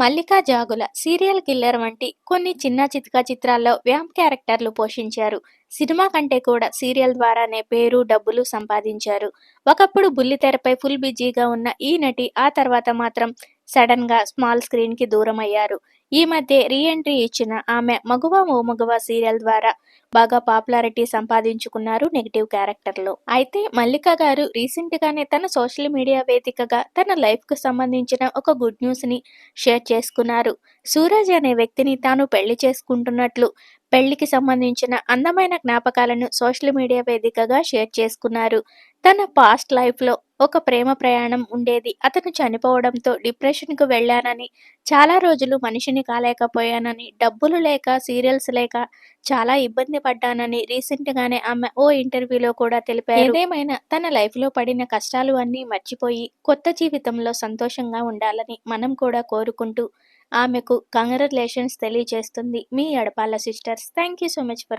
Mallika జాగుల serial killer వంటి కొన్ని చిన్న చిత్కా చిత్రాల్లో వ్యామ్ క్యారెక్టర్లు పోషించారు. సినిమా కంటే కూడా సీరియల్ ద్వారానే పేరు డబ్బులు సంపాదించారు. ఒకప్పుడు బుల్లితెరపై ఫుల్ బిజీగా ఉన్న ఈ నటి ఆ తర్వాత మాత్రం సడన్గా స్మాల్ స్క్రీన్కి దూరం అయ్యారు ఈ మధ్య రీఎంట్రీ ఇచ్చిన ఆమె మగువ ఓ మగువ సీరియల్ ద్వారా బాగా పాపులారిటీ సంపాదించుకున్నారు నెగిటివ్ క్యారెక్టర్లో అయితే మల్లిక గారు రీసెంట్ గానే తన సోషల్ మీడియా వేదికగా తన లైఫ్కు సంబంధించిన ఒక గుడ్ న్యూస్ని షేర్ చేసుకున్నారు. సూరజ్ అనే వ్యక్తిని తాను పెళ్ళి చేసుకుంటున్నట్లు పెళ్ళికి సంబంధించిన అందమైన జ్ఞాపకాలను సోషల్ మీడియా వేదికగా షేర్ చేసుకున్నారు. తన పాస్ట్ లైఫ్లో ఒక ప్రేమ ప్రయాణం ఉండేది. అతను చనిపోవడంతో డిప్రెషన్కు వెళ్ళానని చాలా రోజులు మనిషిని కాలేకపోయానని డబ్బులు లేక సీరియల్స్ లేక చాలా ఇబ్బంది పడ్డానని రీసెంట్ గానే ఆమె ఓ ఇంటర్వ్యూలో కూడా తెలిపారు. ఏదేమైనా తన లైఫ్లో పడిన కష్టాలు అన్నీ మర్చిపోయి కొత్త జీవితంలో సంతోషంగా ఉండాలని మనం కూడా కోరుకుంటూ ఆమెకు కంగ్రాచులేషన్స్ తెలియజేస్తుంది మీ Adapala sisters. Thank you so much for